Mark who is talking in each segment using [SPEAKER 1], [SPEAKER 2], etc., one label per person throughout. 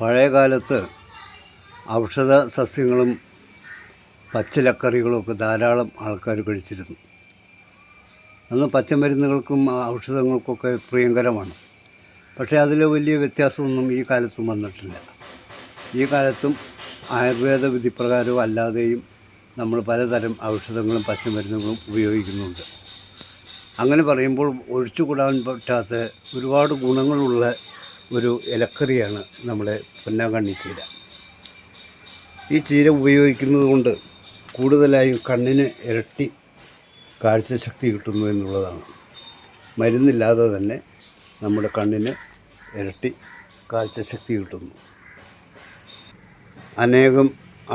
[SPEAKER 1] പഴയ കാലത്ത് ഔഷധ സസ്യങ്ങളും പച്ചിലക്കറികളുമൊക്കെ ധാരാളം ആൾക്കാർ കഴിച്ചിരുന്നു. അന്ന് പച്ചമരുന്നുകൾക്കും ഔഷധങ്ങൾക്കൊക്കെ പ്രിയങ്കരമാണ്. പക്ഷേ അതിൽ വലിയ വ്യത്യാസമൊന്നും ഈ കാലത്തും വന്നിട്ടില്ല. ഈ കാലത്തും ആയുർവേദ വിധിപ്രകാരവും അല്ലാതെയും നമ്മൾ പലതരം ഔഷധങ്ങളും പച്ചമരുന്നുകളും ഉപയോഗിക്കുന്നുണ്ട്. അങ്ങനെ പറയുമ്പോൾ ഒഴിച്ചുകൂടാൻ പറ്റാത്ത ഒരുപാട് ഗുണങ്ങളുള്ള ഒരു ഇലക്കറിയാണ് നമ്മുടെ പൊന്നാങ്കണ്ണി ചീര. ഈ ചീര ഉപയോഗിക്കുന്നത് കൊണ്ട് കൂടുതലായും കണ്ണിന് ഇരട്ടി കാഴ്ചശക്തി കിട്ടുന്നു എന്നുള്ളതാണ്. മരുന്നില്ലാതെ തന്നെ നമ്മുടെ കണ്ണിന് ഇരട്ടി കാഴ്ചശക്തി കിട്ടുന്നു. അനേകം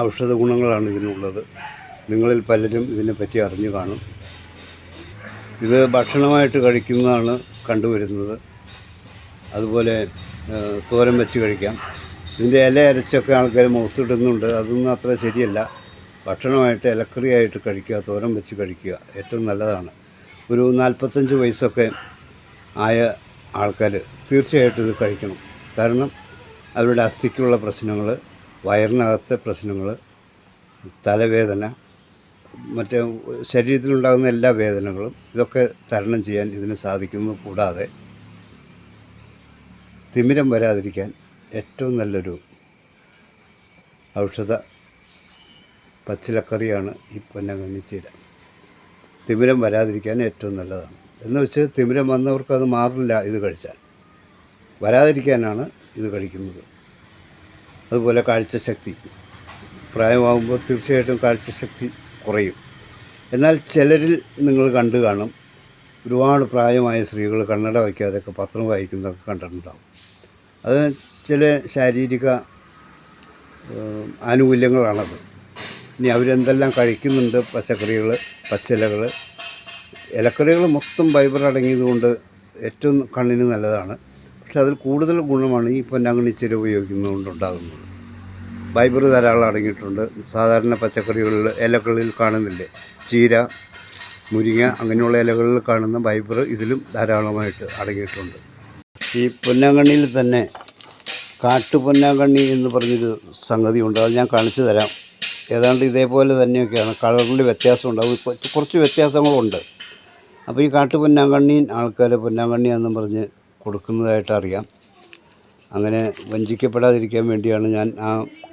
[SPEAKER 1] ഔഷധ ഗുണങ്ങളാണ് ഇതിനുള്ളത്. നിങ്ങളിൽ പലരും ഇതിനെപ്പറ്റി അറിഞ്ഞു കാണും. ഇത് ഭക്ഷണമായിട്ട് കഴിക്കുന്നതാണ് കണ്ടുവരുന്നത്. അതുപോലെ തോരം തോരൻ വെച്ച് കഴിക്കാം. ഇതിന്റെ ഇല അരച്ചൊക്കെ ആൾക്കാർ മുഖത്തിടുന്നുണ്ട്. അതൊന്നും അത്ര ശരിയല്ല. ഭക്ഷണമായിട്ട് ഇലക്കറിയായിട്ട് കഴിക്കുക തോരൻ വെച്ച് കഴിക്കുക ഏറ്റവും നല്ലതാണ്. ഒരു നാൽപ്പത്തഞ്ച് വയസ്സൊക്കെ ആയ ആൾക്കാർ തീർച്ചയായിട്ടും ഇത് കഴിക്കണം. കാരണം അവരുടെ അസ്ഥിക്കുള്ള പ്രശ്നങ്ങൾ വയറിനകത്തെ പ്രശ്നങ്ങൾ തലവേദന മറ്റേ ശരീരത്തിലുണ്ടാകുന്ന എല്ലാ വേദനകളും ഇതൊക്കെ തരണം ചെയ്യാൻ ഇതിന് സാധിക്കുന്നു. കൂടാതെ തിമിരം വരാതിരിക്കാൻ ഏറ്റവും നല്ലൊരു ഔഷധ പച്ചിലക്കറിയാണ് ഈ പൊന്നങ്കണ്ണി ചീര തിമിരം വരാതിരിക്കാൻ ഏറ്റവും നല്ലതാണ്. എന്ന് വെച്ച് തിമിരം വന്നവർക്ക് അത് മാറില്ല ഇത് കഴിച്ചാൽ. വരാതിരിക്കാനാണ് ഇത് കഴിക്കുന്നത്. അതുപോലെ കാഴ്ചശക്തി. പ്രായമാകുമ്പോൾ തീർച്ചയായിട്ടും കാഴ്ചശക്തി കുറയും. എന്നാൽ ചിലരിൽ നിങ്ങൾ കണ്ടു കാണും ഒരുപാട് പ്രായമായ സ്ത്രീകൾ കണ്ണട വയ്ക്കാതെയൊക്കെ പത്രം വായിക്കുന്നതൊക്കെ കണ്ടിട്ടുണ്ടാവും. അത് ചില ശാരീരിക ആനുകൂല്യങ്ങളാണത്. ഇനി അവരെന്തെല്ലാം കഴിക്കുന്നുണ്ട് പച്ചക്കറികൾ പച്ചിലകൾ? ഇലക്കറികൾ മൊത്തം ഫൈബർ അടങ്ങിയതുകൊണ്ട് ഏറ്റവും കണ്ണിന് നല്ലതാണ്. പക്ഷെ അതിൽ കൂടുതൽ ഗുണമാണ് ഈ പൊന്നാങ്കണ്ണി ചില ഉപയോഗിക്കുന്നതുകൊണ്ടുണ്ടാകുന്നത് ഫൈബർ ധാരാളം അടങ്ങിയിട്ടുണ്ട്. സാധാരണ പച്ചക്കറികളിൽ ഇലകളിൽ കാണുന്നില്ലേ? ചീര മുരിങ്ങ അങ്ങനെയുള്ള ഇലകളിൽ കാണുന്ന ഫൈബർ ഇതിലും ധാരാളമായിട്ട് അടങ്ങിയിട്ടുണ്ട്. ഈ പൊന്നാങ്കണ്ണിയിൽ തന്നെ കാട്ടു പൊന്നാങ്കണ്ണി എന്ന് പറഞ്ഞൊരു സംഗതിയുണ്ട്. അത് ഞാൻ കാണിച്ചു തരാം. ഏതാണ്ട് ഇതേപോലെ തന്നെയൊക്കെയാണ്. കളറിൽ വ്യത്യാസമുണ്ട് അത് കുറച്ച് വ്യത്യാസങ്ങളുണ്ട്. അപ്പോൾ ഈ കാട്ടു പൊന്നാങ്കണ്ണി ആൾക്കാരെ ആൾക്കാർ എന്നും പറഞ്ഞ് കൊടുക്കുന്നതായിട്ട് അറിയാം. അങ്ങനെ വഞ്ചിക്കപ്പെടാതിരിക്കാൻ വേണ്ടിയാണ് ഞാൻ ആ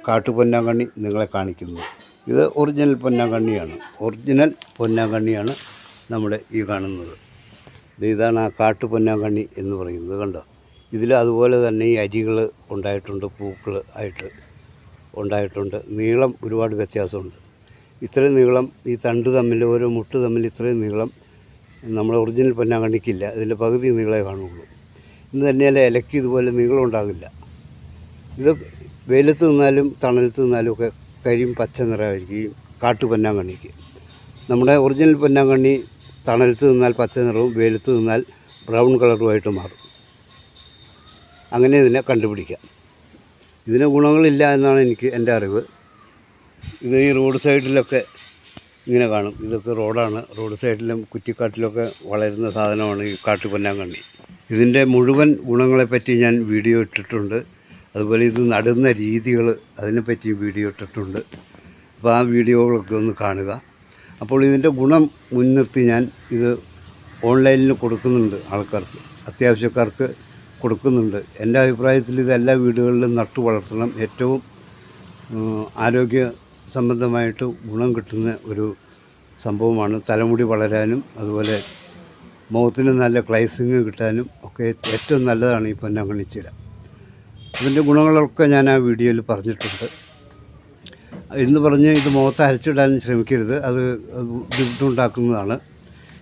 [SPEAKER 1] കാട്ടു പൊന്നാങ്കണ്ണി നിങ്ങളെ കാണിക്കുന്നത്. ഇത് ഒറിജിനൽ പൊന്നാങ്കണ്ണിയാണ്. ഒറിജിനൽ പൊന്നാങ്കണ്ണിയാണ് നമ്മുടെ ഈ കാണുന്നത്. ഇത് ഇതാണ് ആ കാട്ടു പൊന്നാങ്കണ്ണി എന്ന് പറയുന്നത് കണ്ടോ? ഇതിൽ അതുപോലെ തന്നെ ഈ അരികൾ ഉണ്ടായിട്ടുണ്ട് പൂക്കൾ ആയിട്ട് ഉണ്ടായിട്ടുണ്ട്. നീളം ഒരുപാട് വ്യത്യാസമുണ്ട്. ഇത്രയും നീളം ഈ തണ്ട് തമ്മിൽ ഓരോ മുട്ട് തമ്മിൽ ഇത്രയും നീളം നമ്മൾ ഒറിജിനൽ പൊന്നാങ്കണ്ണിക്കില്ല. ഇതിന്റെ പകുതി നീളേ കാണുള്ളൂ ഇന്ന് തന്നെയല്ല ഇലയ്ക്ക് ഇതുപോലെ നീളം ഉണ്ടാകില്ല. ഇത് വെയിലത്ത് നിന്നാലും തണലത്ത് നിന്നാലും ഒക്കെ കരിയും പച്ച നിറമായിരിക്കും. കാട്ടു പൊന്നാങ്കണ്ണിക്ക്. നമ്മുടെ ഒറിജിനൽ പൊന്നാങ്കണ്ണി തണലത്ത് നിന്നാൽ പച്ച നിറവും വെയിലത്ത് നിന്നാൽ ബ്രൗൺ കളറുമായിട്ട് മാറും. അങ്ങനെ ഇതിനെ കണ്ടുപിടിക്കാം. ഇതിന് ഗുണങ്ങളില്ല എന്നാണ് എനിക്ക് എന്റെ അറിവ്. ഇത് ഈ റോഡ് സൈഡിലൊക്കെ ഇങ്ങനെ കാണും. ഇതൊക്കെ റോഡാണ്. റോഡ് സൈഡിലും കുറ്റിക്കാട്ടിലൊക്കെ വളരുന്ന സാധനമാണ് ഈ കാട്ടുപൊന്നാങ്കണ്ണി ഇതിന്റെ മുഴുവൻ ഗുണങ്ങളെപ്പറ്റി ഞാൻ വീഡിയോ ഇട്ടിട്ടുണ്ട്. അതുപോലെ ഇത് നടുന്ന രീതികൾ അതിനെപ്പറ്റി വീഡിയോ ഇട്ടിട്ടുണ്ട്. അപ്പോൾ ആ വീഡിയോകളൊക്കെ ഒന്ന് കാണുക. അപ്പോൾ ഇതിന്റെ ഗുണം മുൻനിർത്തി ഞാൻ ഇത് ഓൺലൈനിൽ കൊടുക്കുന്നുണ്ട് ആൾക്കാർക്ക്. അത്യാവശ്യക്കാർക്ക് കൊടുക്കുന്നുണ്ട്. എന്റെ അഭിപ്രായത്തിൽ ഇത് എല്ലാ വീടുകളിലും നട്ടു വളർത്തണം. ഏറ്റവും ആരോഗ്യ സംബന്ധമായിട്ട് ഗുണം കിട്ടുന്ന ഒരു സംഭവമാണ് തലമുടി വളരാനും അതുപോലെ മുഖത്തിന് നല്ല ക്ലൈസിങ് കിട്ടാനും ഒക്കെ ഏറ്റവും നല്ലതാണ് ഈ പൊന്നാങ്കണ്ണി ചീര ഇതിന്റെ ഗുണങ്ങളൊക്കെ ഞാൻ ആ വീഡിയോയിൽ പറഞ്ഞിട്ടുണ്ട്. എന്ന് പറഞ്ഞ് ഇത് മുഖത്ത് അരച്ചിടാൻ ശ്രമിക്കരുത്. അത് ബുദ്ധിമുട്ടുണ്ടാക്കുന്നതാണ്.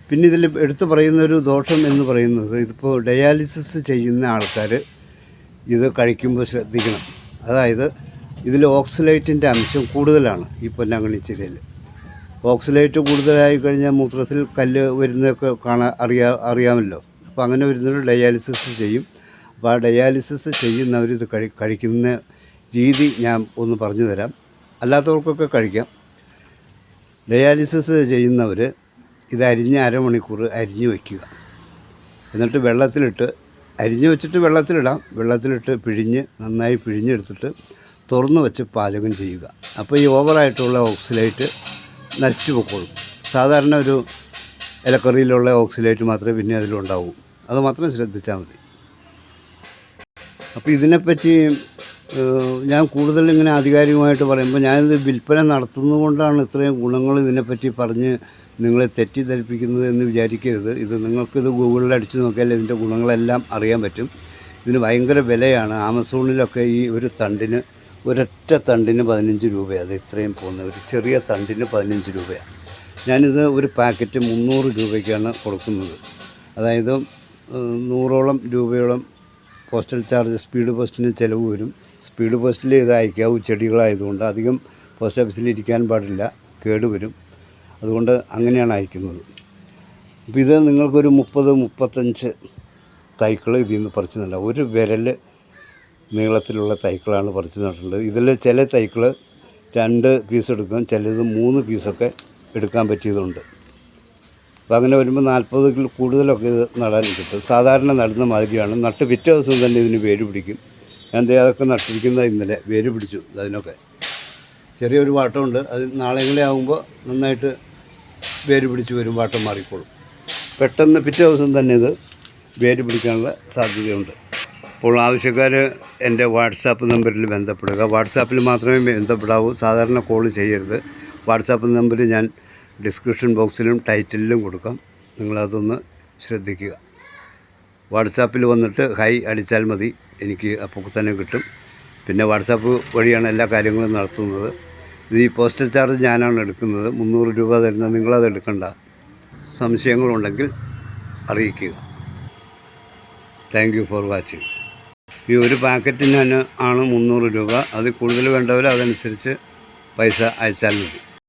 [SPEAKER 1] പിന്നെ ഇതിൽ എടുത്തു പറയുന്ന ഒരു ദോഷം എന്ന് പറയുന്നത് ഇതിപ്പോൾ ഡയാലിസിസ് ചെയ്യുന്ന ആൾക്കാർ ഇത് കഴിക്കുമ്പോൾ ശ്രദ്ധിക്കണം. അതായത് ഇതിൽ ഓക്സിലേറ്റിന്റെ അംശം കൂടുതലാണ് ഈ പൊന്നാങ്കണ്ണി ചീരയിൽ ഓക്സിലേറ്റ് കൂടുതലായി കഴിഞ്ഞാൽ മൂത്രത്തിൽ കല്ല് വരുന്നതൊക്കെ കാണാൻ അറിയാ അറിയാമല്ലോ. അപ്പോൾ അങ്ങനെ വരുന്നൊരു ഡയാലിസിസ് ചെയ്യും. അപ്പോൾ ആ ഡയാലിസിസ് ചെയ്യുന്നവർ ഇത് കഴി കഴിക്കുന്ന രീതി ഞാൻ ഒന്ന് പറഞ്ഞു തരാം. അല്ലാത്തവർക്കൊക്കെ കഴിക്കാം. ഡയാലിസിസ് ചെയ്യുന്നവർ ഇത് അരിഞ്ഞ് അരമണിക്കൂർ അരിഞ്ഞ് വയ്ക്കുക. എന്നിട്ട് വെള്ളത്തിലിട്ട് അരിഞ്ഞ് വെച്ചിട്ട് വെള്ളത്തിലിടാം. വെള്ളത്തിലിട്ട് പിഴിഞ്ഞ് നന്നായി പിഴിഞ്ഞെടുത്തിട്ട് തുറന്ന് വെച്ച് പാചകം ചെയ്യുക. അപ്പോൾ ഈ ഓവറായിട്ടുള്ള ഓക്സിലേറ്റ് നശിച്ചു പൊക്കോളും. സാധാരണ ഒരു ഇലക്കറിയിലുള്ള ഓക്സിലേറ്റ് മാത്രമേ പിന്നെ അതിലുണ്ടാവൂ. അത് മാത്രം ശ്രദ്ധിച്ചാൽ മതി. അപ്പോൾ ഇതിനെപ്പറ്റി ഞാൻ കൂടുതൽ ഇങ്ങനെ ആധികാരികമായിട്ട് പറയുമ്പോൾ ഞാനിത് വിൽപ്പന നടത്തുന്നതുകൊണ്ടാണ് ഇത്രയും ഗുണങ്ങൾ ഇതിനെപ്പറ്റി പറഞ്ഞ് നിങ്ങളെ തെറ്റിദ്ധരിപ്പിക്കുന്നത് എന്ന് വിചാരിക്കരുത്. ഇത് നിങ്ങൾക്കിത് ഗൂഗിളിൽ അടിച്ചു നോക്കിയാൽ ഇതിന്റെ ഗുണങ്ങളെല്ലാം അറിയാൻ പറ്റും. ഇതിന് ഭയങ്കര വിലയാണ്. ആമസോണിലൊക്കെ ഈ ഒരു തണ്ടിന് ഒരൊറ്റ തണ്ടിന് പതിനഞ്ച് രൂപയാണ് അത് ഇത്രയും പോകുന്നത്. ഒരു ചെറിയ തണ്ടിന് പതിനഞ്ച് രൂപയാണ് ഞാനിത് ഒരു പാക്കറ്റ് മുന്നൂറ് രൂപയ്ക്കാണ് കൊടുക്കുന്നത്. അതായത് നൂറോളം രൂപയോളം പോസ്റ്റൽ ചാർജ് സ്പീഡ് പോസ്റ്റിന് ചിലവ് വരും. സ്പീഡ് പോസ്റ്റിൽ ഇത് അയക്കാവൂ ചെടികളായതുകൊണ്ട് അധികം പോസ്റ്റ് ഓഫീസിൽ ഇരിക്കാൻ പാടില്ല കേടുവരും അതുകൊണ്ട് അങ്ങനെയാണ് അയക്കുന്നത്. അപ്പോൾ ഇത് നിങ്ങൾക്കൊരു മുപ്പത് മുപ്പത്തഞ്ച് തൈക്കൾ ഇതിൽ നിന്ന് പറിച്ച് നടാം ഒരു വിരൽ നീളത്തിലുള്ള തൈക്കളാണ് പറിച്ച് നട്ടിട്ടുള്ളത് ഇതിൽ ചില തൈക്കൾ രണ്ട് പീസ് എടുക്കും ചിലത് മൂന്ന് പീസൊക്കെ എടുക്കാൻ പറ്റിയതുണ്ട്. അപ്പോൾ അങ്ങനെ വരുമ്പോൾ കിലോ കൂടുതലൊക്കെ ഇത് നടാൻ കിട്ടും സാധാരണ നടുന്ന മാതിരിയാണ്. നട്ട് പിറ്റേ ദിവസം തന്നെ ഇതിന് വേര് പിടിക്കും. ഞാൻ അതൊക്കെ നട്ടിരിക്കുന്നത് ഇന്നലെ വേര് പിടിച്ചു അതിനൊക്കെ. ചെറിയൊരു വാട്ടമുണ്ട്. അത് നാളെങ്കിലേ ആകുമ്പോൾ നന്നായിട്ട് വേര് പിടിച്ച് വരും വാട്ടം മാറിക്കോളും. പെട്ടെന്ന് പിറ്റേ ദിവസം തന്നെ ഇത് വേര് പിടിക്കാനുള്ള സാധ്യതയുണ്ട്. അപ്പോൾ ആവശ്യക്കാർ എന്റെ വാട്സാപ്പ് നമ്പറിൽ ബന്ധപ്പെടുക. വാട്സാപ്പിൽ മാത്രമേ ബന്ധപ്പെടാവൂ. സാധാരണ കോൾ ചെയ്യരുത്. വാട്സാപ്പ് നമ്പർ ഞാൻ ഡിസ്ക്രിപ്ഷൻ ബോക്സിലും ടൈറ്റിലും കൊടുക്കാം. നിങ്ങളതൊന്ന് ശ്രദ്ധിക്കുക. വാട്സാപ്പിൽ വന്നിട്ട് ഹൈ അടിച്ചാൽ മതി. എനിക്ക് അപ്പോൾ തന്നെ കിട്ടും. പിന്നെ വാട്സാപ്പ് വഴിയാണ് എല്ലാ കാര്യങ്ങളും നടത്തുന്നത്. ഇത് ഈ പോസ്റ്റൽ ചാർജ് ഞാനാണ് എടുക്കുന്നത്. മുന്നൂറ് രൂപ തരുന്നത് നിങ്ങളത് എടുക്കണ്ട. സംശയങ്ങളുണ്ടെങ്കിൽ അറിയിക്കുക. താങ്ക് യു ഫോർ വാച്ചിങ് ഈ ഒരു പാക്കറ്റിന് ആണ് മുന്നൂറ് രൂപ. അത് കൂടുതൽ വേണ്ടവർ അതനുസരിച്ച് പൈസ അയച്ചാൽ മതി.